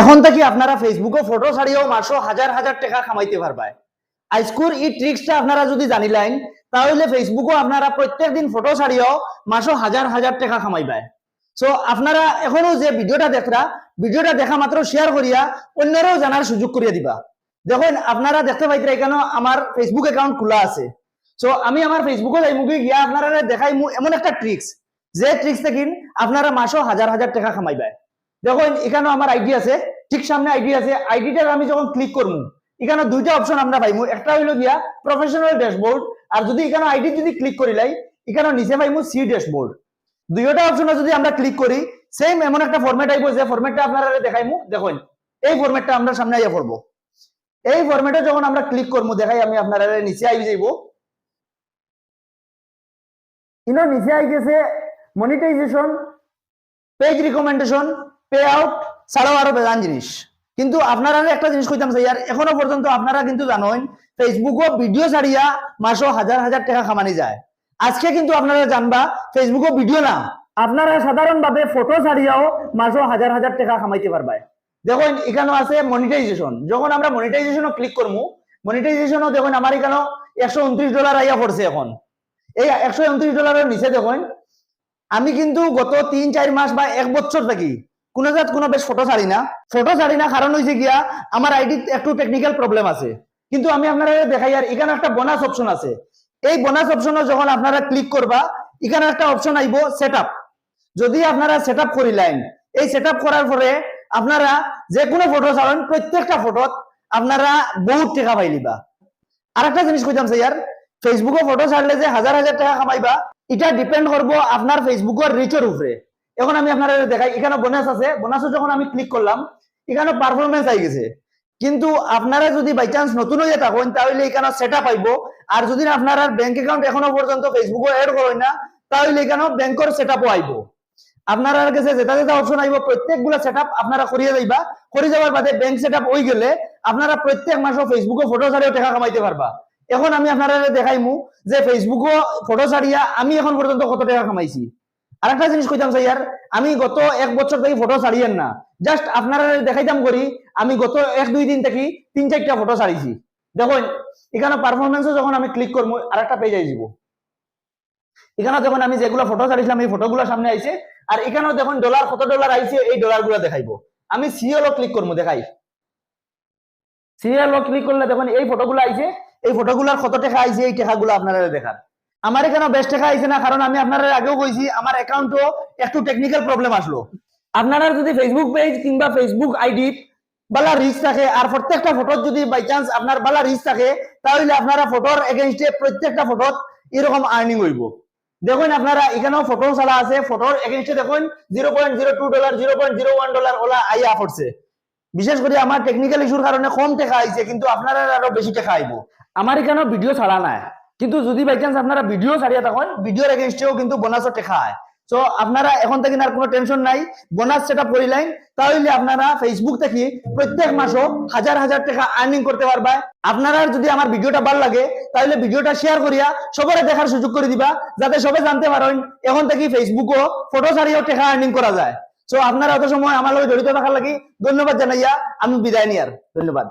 এখন থেকে আপনারা ফেসবুকে ফটো ছাড়িয়েও মাসও হাজার হাজার টাকা কামাইতে পারবায় আইস্কুর এই ট্রিক্সটা আপনারা যদি জানিলেন তাহলে ফেসবুকও আপনারা প্রত্যেক দিন ফটো ছাড়িয়েও মাসও হাজার হাজার টাকা কামাইবায় সো আপনারা এখনও যে ভিডিওটা দেখরা, ভিডিওটা দেখা মাত্র শেয়ার করিয়া অন্যরাও জানার সুযোগ করিয়া দিবা। দেখুন, আপনারা দেখতে পাইতে কেন আমার ফেসবুক অ্যাকাউন্ট খোলা আছে। সো আমি আমার ফেসবুকে যাই মুখে গিয়া আপনারা দেখাই এমন একটা ট্রিক্স যে ট্রিক্স থেকে আপনারা মাসও হাজার হাজার টাকা কামাইবায় দেখুন এখানে আমার আইডি আছে, ঠিক সামনে আইডি আছে। আইডিটা আমি যখন ক্লিক করব, এখানে দুইটা অপশন আমরা পাইমু। একটা হইল গিয়া প্রফেশনাল ড্যাশবোর্ড আর যদি এখানে আইডি যদি ক্লিক করিলাই এখানে নিচে পাইমু সি ড্যাশবোর্ড দুইটা অপশনে যদি আমরা ক্লিক করি সেম এমন একটা ফরম্যাট আইবো যে ফরম্যাটটা আপনারা দেখাইমু। দেখুন, এই ফরম্যাটটা আমরা সামনে আইয়া পড়ব। এই ফরম্যাটে যখন আমরা ক্লিক করব, দেখাই আমি আপনারা নিচে আই যাইবো। ইনো নিচে আই গেছে monetization page recommendation pay out ছাড়াও আরও বেজান জিনিস। কিন্তু আপনারা একটা জিনিস কইতাম, স্যার, এখনও পর্যন্ত আপনারা কিন্তু জানেন ফেসবুকও ভিডিও ছাড়িয়া মাসও হাজার হাজার টাকা কামানি যায়। আজকে কিন্তু আপনারা জানবা ফেসবুকও ভিডিও না। আপনারা সাধারণভাবে ফটো ছাড়িয়াও মাসও হাজার হাজার টাকা কামাইতে পারবায় দেখুন এখানে আছে মনিটাইজেশন যখন আমরা মনিটাইজেশনও ক্লিক করব মনিটাইজেশনও দেখুন, আমার এখানে একশো উনত্রিশ ডলার আইয়া পড়ছে এখন। এই একশো উনত্রিশ ডলারের নিচে দেখুন, আমি কিন্তু গত তিন চার মাস বা এক বছর থাকি কোনো জাত কোনো বেশ ফটো ছাড়ি না। ফটো ছাড়ি না, কারণ হয়েছে গিয়া আমার আইডি একটু টেকনিক্যাল প্রবলেম আছে। কিন্তু আমি আপনারা দেখাই, আর এখানে একটা বোনাস অপশন আছে। এই বোনাস অপশনে যখন আপনারা ক্লিক করবা, এখানে একটা অপশন আইব সেট যদি আপনারা সেট আপ করিলেন এই সেট করার পরে আপনারা যে কোনো ফটো ছাড়েন, প্রত্যেকটা ফটোত আপনারা বহুত টাকা পাইলিবা আর একটা জিনিস কইতাম স্যার ফেসবুকে ফটো ছাড়লে যে হাজার হাজার টাকা কামাইবা, এটা ডিপেন্ড করব আপনার ফেসবুকের রিচের উপরে। এখন আমি আপনারা দেখাই, এখানে বোনাস আছে। বোনাসও যখন আমি ক্লিক করলাম, এখানে পারফরমেন্স আই গেছে। কিন্তু আপনারা যদি বাই চান্স নতুন হয়ে থাকেন, তাহলে এখানে সেট আপ আইব আর যদি আপনারা ব্যাংক অ্যাকাউন্ট এখনও পর্যন্ত ফেসবুকে এড করেন না, তাহলে এখানে ব্যাংকের সেট আপও আইব। আপনারা কাছে যেটা যেটা অপশন আইব, প্রত্যেকগুলা সেট আপ আপনারা করিয়ে যাইবা করে যাওয়ার বাদে ব্যাংক সেট আপ হয়ে গেলে আপনারা প্রত্যেক মাসও ফেসবুকে ফটো ছাড়িয়েও টাকা কামাইতে পারবা। এখন আমি আপনারা দেখাইমু যে ফেসবুকও ফটো ছাড়িয়া আমি এখন পর্যন্ত কত টাকা কামাইছি। আর একটা জিনিস কইতাম, স্যার, আমি গত এক বছর থেকে ফটো ছাড়িয়েন না। জাস্ট আপনারা দেখাইতাম করি, আমি গত এক দুই দিন থেকে তিন চারটা ফটো ছাড়িয়েছি দেখুন, এখানে পারফরমেন্সও যখন আমি ক্লিক করব আর একটা পেজ আইব এখানে যখন আমি যেগুলো ফটো ছাড়িয়েছিলাম এই ফটোগুলো সামনে আইছে। আর এখানেও দেখুন ডলার কত ডলার আইছে, এই ডলারগুলো দেখাইবো। আমি সিএলও ক্লিক করব, দেখাই। সিরিয়াল ক্লিক করলে দেখুন, এই ফটোগুলো আইছে, এই ফটোগুলোর কত টাকা আইছে, এই টাকাগুলো আপনারা দেখার আমার এখানে বেশ টাকা আইছে না, কারণ আমি আপনারা আগেও কইছি, আমার অ্যাকাউন্টও একটু টেকনিক্যাল প্রবলেম আসলো। আপনারা যদি ফেসবুক পেজ কিংবা ফেসবুক আইডি বালা রিচ থাকে, আর প্রত্যেকটা ফটোর যদি বাই চান্স আপনার বালা রিচ থাকে, তাহলে আপনারা ফটোর এগেনস্টে প্রত্যেকটা ফটোত এরকম আর্নিং হইব। দেখুন আপনারা, এখানেও ফটো চালা আছে ফটোর এগেনস্টে দেখুন zero point zero two dollar zero point zero one dollar OLA আইয়া পড়ছে। বিশেষ করে আমার টেকনিক্যাল ইস্যুর কারণে কম টাকা আইছে, কিন্তু আপনারা আরও বেশি টাকা আইব। আমার এখানেও ভিডিও ছাড়া নাই। কিন্তু যদি বাই চান্স আপনারা ভিডিও ছাড়িয়ে থাকেন ভিডিওর এগেনস্টেও কিন্তু বোনাসও টাকা হয়। সো আপনারা এখন থেকে আর কোনো টেনশন নাই বোনাস সেট করিলেন তাহলে আপনারা ফেসবুক থেকে প্রত্যেক মাসও হাজার হাজার টাকা আর্নিং করতে পারবা। আপনারা যদি আমার ভিডিওটা ভালো লাগে, তাহলে ভিডিওটা শেয়ার করিয়া সবারে দেখার সুযোগ করে দিবা, যাতে সবাই জানতে পারেন এখন থেকে ফেসবুকও ফটো ছাড়িয়েও টাকা আর্নিং করা যায়। সো আপনারা অত সময় আমার লগে জড়িত থাকার লাগি ধন্যবাদ জানাইয়া, আমি বিদায় নিয়ার ধন্যবাদ।